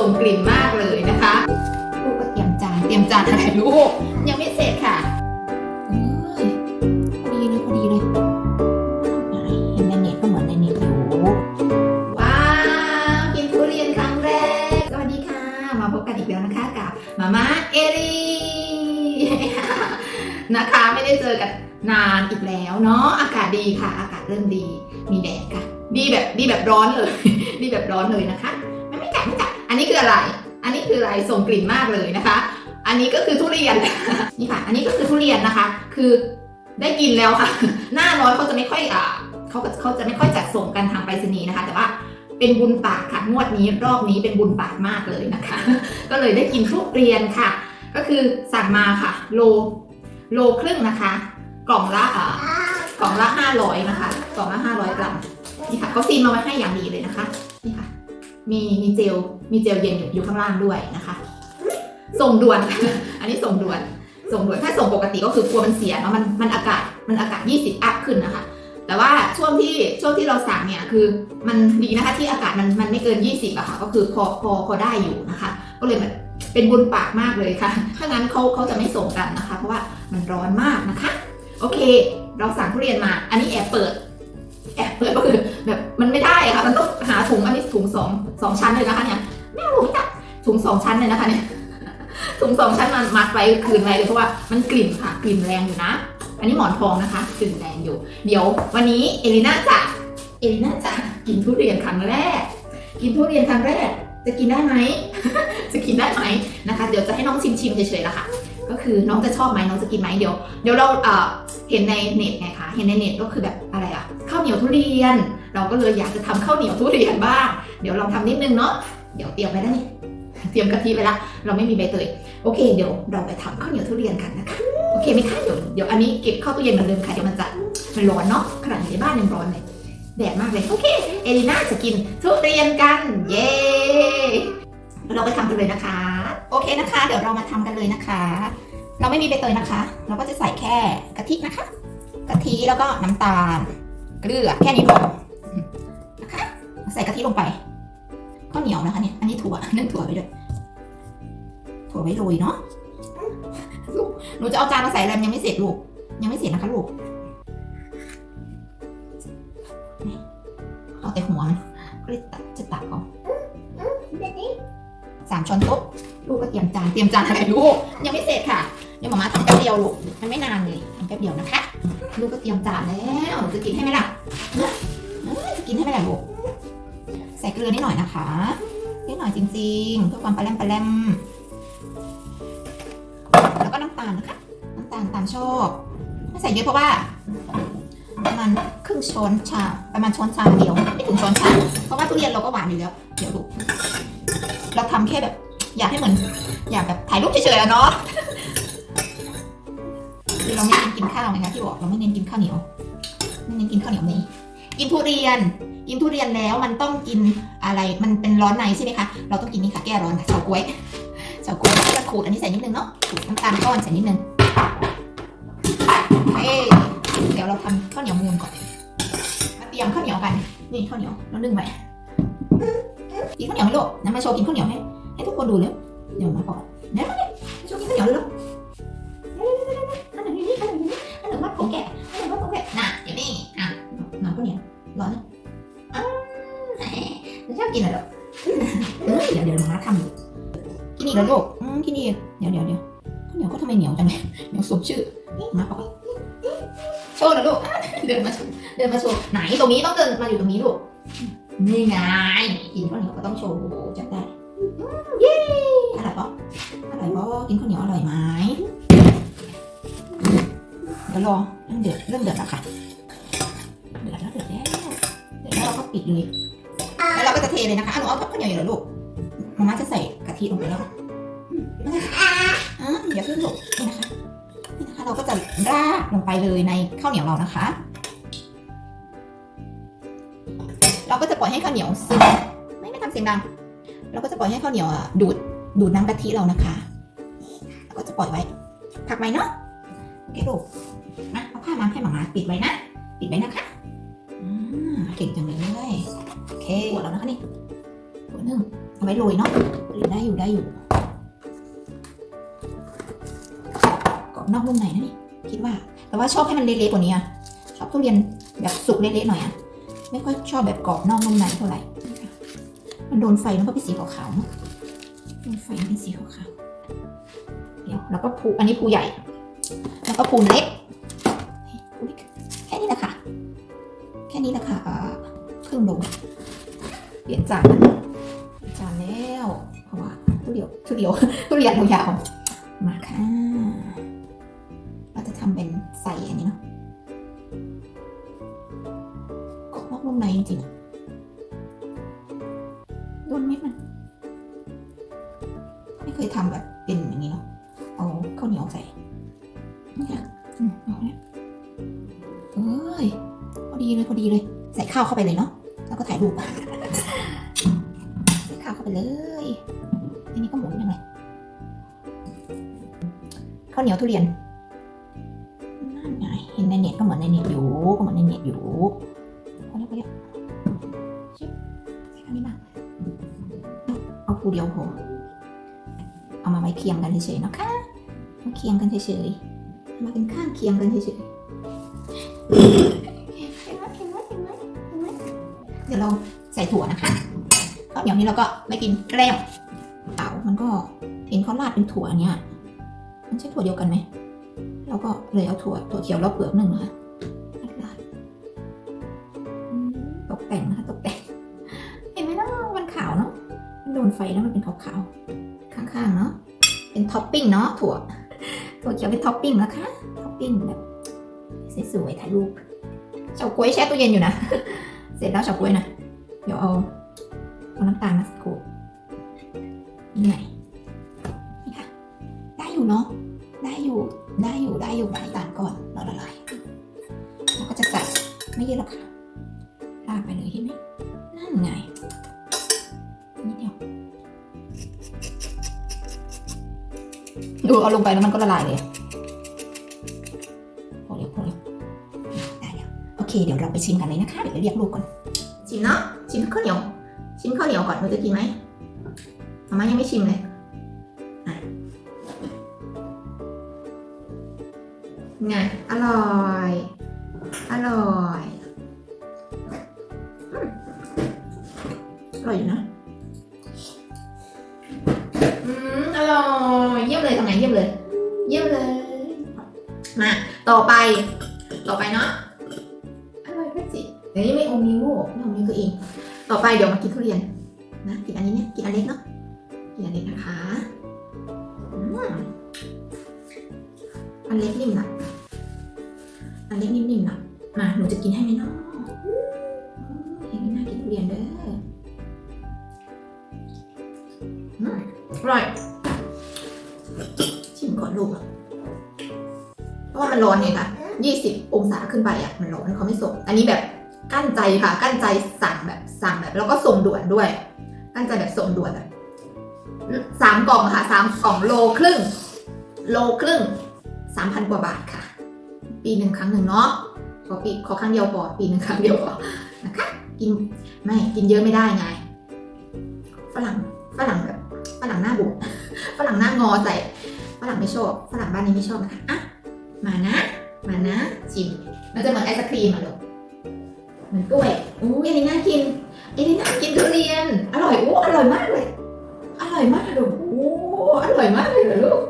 ส่งกลิ่นมากเลยนะคะลูกก็เตรียมจานเตรียมจานอะไรลูกยังไม่เสร็จค่ะเอ้ยพอดีเลยพอดีเลยอะไรเห็นในเน็ตก็เหมือนในเน็ตอยู่ว้าวกินทุเรียนครั้งแรกสวัสดีค่ะ มาพบกันอีกแล้วนะคะกับมาม่าเอรีนะคะไม่ได้เจอกันนานอีกแล้วเนาะอากาศดีค่ะ อากาศเริ่มดีมีแดดค่ะ ดีแบบดีแบบร้อนเลย ดีแบบร้อนเลยนะคะ กัดไม่กัดอันนี้คืออะไร อันนี้คืออะไรส่งกลิ่นมากเลยนะคะ อันนี้ก็คือทุเรียนนี่ค่ะ อันนี้ก็คือทุเรียนนะคะ คือได้กินแล้วค่ะ หน้าร้อนเขาจะไม่ค่อยอ่าเขาเขาจะไม่ค่อยจัดส่งกันทางไปรษณีย์นะคะ แต่ว่าเป็นบุญปากค่ะงวดนี้รอบนี้เป็นบุญปากมากเลยนะคะ ก็เลยได้กินทุเรียนค่ะ ก็คือสั่งมาค่ะ โลโลครึ่งนะคะ กล่องละอ่ากล่องละ500นะคะ กล่องละ500กรัมนี่ค่ะเขาซีนมาไว้ให้อย่างดีเลยนะคะ นี่ค่ะ มีมีเจลมีเจลเย็นอยู่ข้างล่างด้วยนะคะ ส่งด่วน อันนี้ส่งด่วน ส่งด่วนถ้าส่งปกติก็คือกลัวมันเสียเนาะมันมันอากาศมันอากาศ 20 อัพขึ้นนะคะ แต่ว่าช่วงที่ช่วงที่เราสั่งเนี่ยคือมันดีนะคะที่อากาศมันมันไม่เกิน 20อะค่ะ ก็คือพอพอพอได้อยู่นะคะ ก็เลยแบบเป็นบุญปากมากเลยค่ะ ถ้างั้นเขาเขาจะไม่ส่งกันนะคะ เพราะว่ามันร้อนมากนะคะ โอเค เราสั่งทุเรียนมา อันนี้แอบเปิด แอบเปิดก็คือแบบมันไม่ได้อะค่ะ มันต้องหาถุงอันนี้ถุงสองสองชั้นเลยนะคะเนี่ยไม่รู้จักถุงสองชั้นเลยนะคะเนี่ยถุงสองชั้นมันมัดไว้คืนไว้เลยเพราะว่ามันกลิ่นค่ะกลิ่นแรงอยู่นะ อันนี้หมอนทองนะคะกลิ่นแรงอยู่ เดี๋ยววันนี้เอลิน่าจะเอลิน่าจะกินทุเรียนครั้งแรก กินทุเรียนครั้งแรก จะกินได้ไหมจะกินได้ไหมนะคะ เดี๋ยวจะให้น้องชิมชิมเฉยๆละค่ะก็คือน้องจะชอบไหมน้องจะกินไหมเดี๋ยวเดี๋ยวเราเห็นในเน็ตไงคะเห็นในเน็ตก็คือแบบาวเหนียวทุเรียน เราก็เลยอยากจะทำข้าวเหนียวทุเรียนบ้าง เดี๋ยวลองทำนิดนึงเนาะ เดี๋ยวเตรียมไว้แล้วนี่ เตรียมกะทิไปละ เราไม่มีใบเตย โอเค เดี๋ยวเราไปทำข้าวเหนียวทุเรียนกันนะคะ โอเคไหมคะเดี๋ยวเดี๋ยวอันนี้เก็บเข้าตู้เย็นเหมือนเดิมค่ะ เดี๋ยวมันจะมันร้อนเนาะ ขนาดอยู่ในบ้านยังร้อนเลย แดดมากเลย โอเค เอลิน่าจะกินทุเรียนกัน เย้เราไปทำกันเลยนะคะ โอเคนะคะ เดี๋ยวเรามาทำกันเลยนะคะ เราไม่มีใบเตยนะคะ เราก็จะใส่แค่กะทินะคะ กะทิแล้วก็น้ำตาล เกลือแค่นี้พอนะคะใส่กะทิลงไปข้าวเหนียวนะคะเนี่ยอันนี้ถั่วนึ่งถั่วไปด้วยถั่วไว้โรยเนาะลูกหนูจะเอาจานมาใส่อะไรมยังไม่เสร็จลูกยังไม่เสร็จนะคะลูกเอาแต่หัวมันก็เลยตัดจะตัดออกสามช้อนโต๊ะลูกก็เตรียมจานเตรียมจานอะไรลูกยังไม่เสร็จค่ะเดี๋ยวหมามาทำแป๊บเดียวลูกมันไม่นานเลยทำแป๊บเดียวนะคะ ลูกก็เตรียมจานแล้วจะกินให้ไหมล่ะจะกินให้ไหมล่ะลูกใส่เกลือนิดหน่อยนะคะนิดหน่อยจริงๆเพื่อความปลาแรมปลาแรมแล้วก็น้ำตาลนะคะน้ำตาลตามชอบไม่ใส่เยอะเพราะว่าประมาณครึ่งช้อนชาประมาณช้อนชาเดียวไม่ถึงช้อนชาเพราะว่าทุเรียนเราก็หวานอยู่แล้วเดี๋ยวดูเราทำแค่แบบ อยากให้เหมือนอยากแบบถ่ายรูปเฉยๆอะเนาะ คือเราไม่เน้นกินข้าวไงคะที่บอกเราไม่เน้นกินข้าวเหนียวไม่เน้นกินข้าวเหนียวนี่กินทุเรียน กินทุเรียนแล้วมันต้องกินอะไรมันเป็นร้อนในใช่ไหมคะเราต้องกินนี่ค่ะแก้ร้อนค่ะเฉาก๊วยเฉาก๊วยก็จะขูดอันนี้ใส่นิดนึงเนาะขูดน้ำตาลก้อนใส่นิดนึงเอ้เดี๋ยวเราทำข้าวเหนียวมูนก่อนมาเตรียมข้าวเหนียวกันนี่ข้าวเหนียวเรานึ่งไว้กินข้าวเหนียวไหมลูกน้ำมาโชว์กินข้าวเหนียวให้ให้ทุกคนดูเร็วเดี๋ยวมาก่อนเดี๋ยวมาโชว์กินข้าวเหนียวเร็วๆ ข้าวเหนียวมัดผมแกะข้าวเหนียวมัดผมแกะน่ะเดี๋ยวนี่อะหน่อยข้าวเหนียวร้อนนะไม่ชอบกินอะไรหรอกเออเดี๋ยวเดี๋ยวมาทำอยู่กินอีกแล้วลูกอืมกินอีกเดี๋ยวเดี๋ยวเดี๋ยวข้าวเหนียวเขาทำไมเหนียวจังเลยเหนียวสมชื่อนี่มาเอาไปโชว์หนะลูกอะเดินมาโชว์เดินมาโชว์ไหนตรงนี้ต้องเดินมาอยู่ตรงนี้ลูกนี่ไงกินข้าวเหนียวก็ต้องโชว์จับได้อืมเย้อร่อยปะอร่อยปะกินข้าวเหนียวอร่อยไหมเดี๋ยวรอ เริ่มเดือดเริ่มเดือดแล้วค่ะ เดือดแล้วเดือดแล้วเดือดแล้วเราก็ปิดเลยแล้วเราก็จะเทเลยนะคะอะหนูเอาข้าวเหนียวอยู่เหรอลูกมาม่าจะใส่กะทิลงไปแล้วอืมอะอย่าเพิ่งลูกนี่นะคะนี่นะคะ เราก็จะราดลงไปเลยในข้าวเหนียวเรานะคะ เราก็จะปล่อยให้ข้าวเหนียวซึมไม่ไม่ทำเสียงดัง เราก็จะปล่อยให้ข้าวเหนียวอะดูดดูดน้ำกะทิเรานะคะแล้วก็จะปล่อยไว้พักไว้เนาะ โอเคลูกนะเอาผ้ามาให้หมามาปิดไว้นะ ปิดไว้นะคะอ่าเก่งจังเลย โอเคหมดแล้วนะคะนี่หัวหนึ่งเอาไว้โรยเนาะได้อยู่ได้อยู่กรอบนอกนุ่มในนะนี่ คิดว่า แต่ว่าชอบให้มันเละๆกว่านี้อะชอบทุเรียนแบบสุกเละๆหน่อยอะไม่ค่อยชอบแบบกรอบนอกนุ่มในเท่าไหร่ มันโดนไฟมันก็เป็นสีขาวๆเนาะโดนไฟเป็นสีขาวๆเดี๋ยวแล้วก็ภูอันนี้ภูใหญ่ ก็ภูเล็กภูเล็กแค่นี้แหละค่ะ แค่นี้แหละค่ะเอ่อครึ่งโลเปลี่ยนจานจานแล้วเพราะว่าทุเรียนทุเรียนทุเรียนยาวมาค่ะเราจะทำเป็นใส่อันนี้เนาะกรอบนอกนุ่มในจริงๆ ข้าวเข้าไปเลยเนาะแล้วก็ถ่ายรูปใส่ข้าวเข้าไปเลยทีนี้ก็หมุนยังไงข้าวเหนียวทุเรียนนั่นไงเห็นในเน็ตก็เหมือนในเน็ตอยู่ก็เหมือนในเน็ตอยู่พอแล้วพอแล้วชิบใส่ข้างนี้มาเอาปูเดียวพอเอามาไว้เคียงกันเฉยๆนะคะมาเคียงกันเฉยๆมาเป็นข้างเคียงกันเฉยๆ ยวเราใส่ถั่วนะคะข้าวเหนียวนี้เราก็ไม่กินแกล้มเต๋ามันก็เห็นเขาราดเป็นถั่วเนี่ยมันใช่ถั่วเดียวกันไหมเราก็เลยเอาถั่วถั่วเขียวแล้วเปลือกหนึ่งนะคะราดตกแต่งนะคะตกแต่ง เห็นไหมเนาะมันขาวเนาะมันโดนไฟแล้วมันเป็นขาวๆข้างๆเนาะเป็นท็อปปิ้งเนาะถั่วถั่วเขียวเป็นท็อปปิ้งนะคะท็อปปิ้งแบบสวยๆถ่ายรูปเฉาก๊วยแช่ตู้เย็นอยู่นะ เสร็จแล้วเฉาก๊วยนะ เดี๋ยวเอาเอาน้ำตาลมาสกูปนี่ไงนี่ค่ะ ได้อยู่เนาะ ได้อยู่ ได้อยู่ ได้อยู่น้ำตาลก่อนเราละลายแล้วก็จะใส่ไม่เยอะหรอกค่ะลากไปเลยเห็นไหมนั่นไงนิดเดียวดูเอาลงไปแล้วมันก็ละลายเลย เคเดี๋ยวเราไปชิมกันเลยนะคะ เดี๋ยวเรียกลูกก่อน ชิมเนาะ ชิมข้าวเหนียว ชิมข้าวเหนียวก่อนหนูจะกินไหมมาม่ายังไม่ชิมเลยไงอร่อย อร่อยอร่อยอยู่นะ อืม อร่อย เยี่ยมเลยทำไงเยี่ยมเลย เยี่ยมเลย มา ต่อไป ต่อไปเนาะ เดี๋ยวนี้ไม่อมนิ้วไม่อมนิ้วตัวเอง ต่อไปเดี๋ยวมากินทุเรียนนะกินอันนี้เนี่ยกินอันเล็กเนาะกินอันเล็กนะคะอันเล็กนิ่มหนักอันเล็กนิ่มๆหนักมาหนูจะกินให้ไหมเนาะอย่างนี้น่ากินทุเรียนเด้ออร่อยชิมก่อนลูกเพราะว่ามันร้อนไงคะยี่สิบองศาขึ้นไปอะ มันร้อนเขาไม่ส่งอันนี้แบบ กั้นใจค่ะ กั้นใจสั่งแบบสั่งแบบ แล้วก็ส่งด่วนด้วย กั้นใจแบบส่งด่วนแบบสามกล่องค่ะสามกล่องโลครึ่ง โลครึ่งสามพันกว่าบาทค่ะ ปีหนึ่งครั้งหนึ่งเนาะขอปีขอครั้งเดียวพอปีหนึ่งครั้งเดียวพอนะคะกินไม่กินเยอะไม่ได้ไงฝรั่งฝรั่งแบบฝรั่งหน้าบุกฝรั่งหน้างอใส่ฝรั่งไม่ชอบฝรั่งบ้านนี้ไม่ชอบนะคะอะมานะ มานะชิมมันจะเหมือนไอศครีมอะลูก เหมือนกล้วยอู้ยอันนี้น่ากินอันนี้น่ากินทุเรียน อร่อยโอ้อร่อยมากเลย อร่อยมากลูกโอ้อร่อยมากเลยเหรอลูก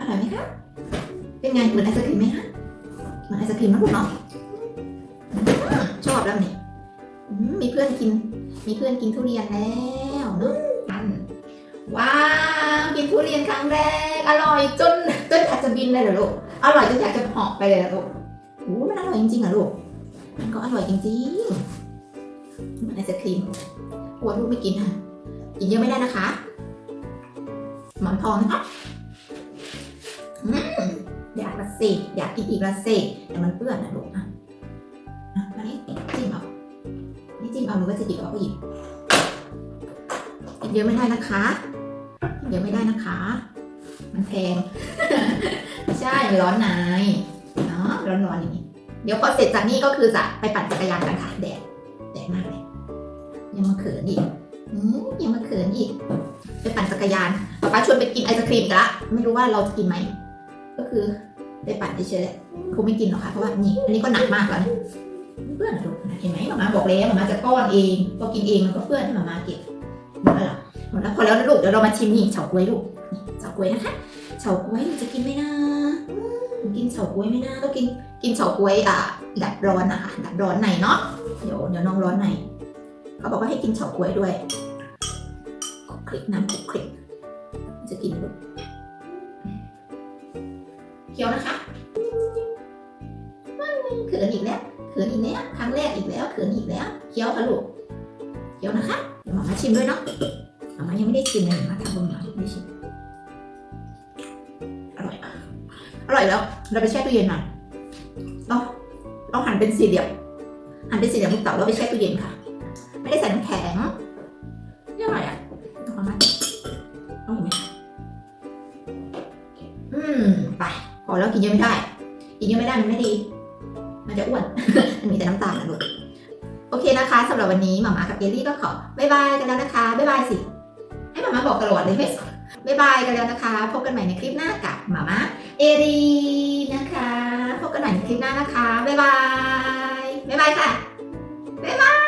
อร่อยไหมคะ เป็นไง เหมือนไอศครีมไหมคะ เหมือนไอศครีมนะลูกเนาะอืมชอบแล้วนี่มีเพื่อนกิน มีเพื่อนกินทุเรียนแล้วเนาะอันว้าวกินทุเรียนครั้งแรก อร่อยจนจนอยากจะบินเลยเหรอลูก อร่อยจนอยากจะเหาะไปเลยอะลูกโอ้มันอร่อยจริงๆอะลูก มันก็อร่อยจริงๆมือนไอศครีมกลัวลูกไม่กินค่ะ กินเยอะไม่ได้นะคะ หมอนทองนะคะอืมอยากละสิอยากกินอีกละสิแต่มันเปื้อนนะลูกอะอะมานี่จิ้มเอานี่จิ้มเอาหรือว่าจะหยิบเอาก็หยิบกินเยอะไม่ได้นะคะกินเยอะไม่ได้นะคะ มันแพง ใช่ร้อนในเนาะร้อนๆอย่างนี้ เดี๋ยวพอเสร็จจากนี้ก็คือจะไปปั่นจักรยานกันค่ะแดดแดดมากเลยยังมาเขินอีกยังมาเขินอีก ไปปั่นจักรยานป๊าป๊าชวนไปกินไอศครีมกันละไม่รู้ว่าเราจะกินไหมก็คือไปปั่นเฉยๆคงไม่กินหรอกค่ะเพราะว่านี่อันนี้ก็หนักมากแล้วเพื่อนดูเห็นไหมหมามาบอกแล้วหมามาจะป้อนเองพอกินเองมันก็เพื่อนให้หมามาเก็บหมดแล้วหรอหมดแล้วพอแล้วนะลูกเดี๋ยวเรามาชิมนี่เฉาก๊วยลูกเฉาก๊วยนะคะเฉาก๊วยจะกินไหมนะ กินเฉาก๊วยไหมนะต้องกินกินเฉาก๊วยอะดับร้อนนะคะดับร้อนในเนาะเดี๋ยวเดี๋ยวน้องร้อนในเขาบอกว่าให้กินเฉาก๊วยด้วยคลุกคลิกน้ำคลุกคลิกจะกินลูเคี้ยวนะคะเขินอีกแล้วเขินอีกแล้วครั้งแรกอีกแล้วเขินอีกแล้วเคี้ยวค่ะลูกเคี้ยวนะคะเดี๋ยวหมามาชิมด้วยเนาะหมามายังไม่ได้ชิมเลยหมามาทำบนหมาไม่ได้ชิม อร่อยแล้ว เราไปแช่ตู้เย็นมาเราเราหั่นเป็นสี่เหลี่ยม หั่นเป็นสี่เหลี่ยมลูกเต๋าแล้วไปแช่ตู้เย็นค่ะ ไม่ได้ใส่น้ำแข็งนี่อร่อยอะเอามาเอาอีกไหมอืม ไป พอแล้วกินเยอะไม่ได้ กินเยอะไม่ได้มันไม่ดี มันจะอ้วน มันมีแต่น้ำตาลนะลูก โอเคนะคะสำหรับวันนี้หมามากับเอลลี่ก็ขอบายบายกันแล้วนะคะบายบายสิ ให้หมามาบอกตลอดเลยไม่ บายบายกันแล้วนะคะ พบกันใหม่ในคลิปหน้ากับหมาม่าเอรีนะคะ พบกันใหม่ในคลิปหน้านะคะบายบายบายบายค่ะบายบาย